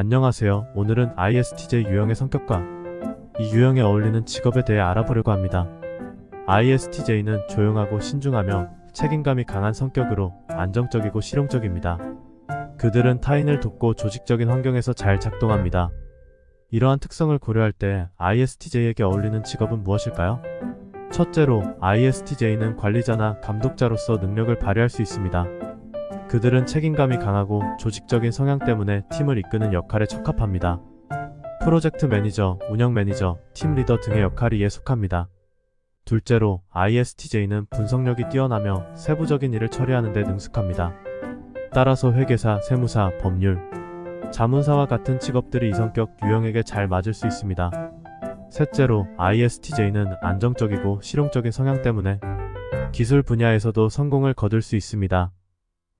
안녕하세요. 오늘은 ISTJ 유형의 성격과 이 유형에 어울리는 직업에 대해 알아보려고 합니다. ISTJ는 조용하고 신중하며 책임감이 강한 성격으로 안정적이고 실용적입니다. 그들은 타인을 돕고 조직적인 환경에서 잘 작동합니다. 이러한 특성을 고려할 때 ISTJ에게 어울리는 직업은 무엇일까요? 첫째로 ISTJ는 관리자나 감독자로서 능력을 발휘할 수 있습니다. 그들은 책임감이 강하고 조직적인 성향 때문에 팀을 이끄는 역할에 적합합니다. 프로젝트 매니저, 운영 매니저, 팀 리더 등의 역할이 이에 속합니다. 둘째로 ISTJ는 분석력이 뛰어나며 세부적인 일을 처리하는 데 능숙합니다. 따라서 회계사, 세무사, 법률, 자문사와 같은 직업들이 이성격 유형에게 잘 맞을 수 있습니다. 셋째로 ISTJ는 안정적이고 실용적인 성향 때문에 기술 분야에서도 성공을 거둘 수 있습니다.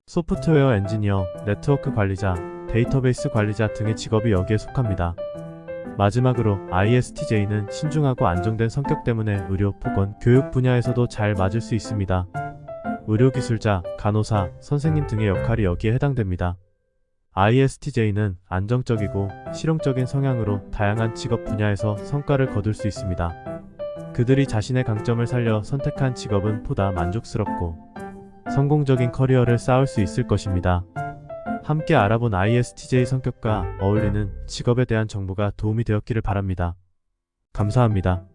소프트웨어 엔지니어, 네트워크 관리자, 데이터베이스 관리자 등의 직업이 여기에 속합니다. 마지막으로 ISTJ는 신중하고 안정된 성격 때문에 의료, 보건, 교육 분야에서도 잘 맞을 수 있습니다. 의료기술자, 간호사, 선생님 등의 역할이 여기에 해당됩니다. ISTJ는 안정적이고 실용적인 성향으로 다양한 직업 분야에서 성과를 거둘 수 있습니다. 그들이 자신의 강점을 살려 선택한 직업은 보다 만족스럽고 성공적인 커리어를 쌓을 수 있을 것입니다. 함께 알아본 ISTJ 성격과 어울리는 직업에 대한 정보가 도움이 되었기를 바랍니다. 감사합니다.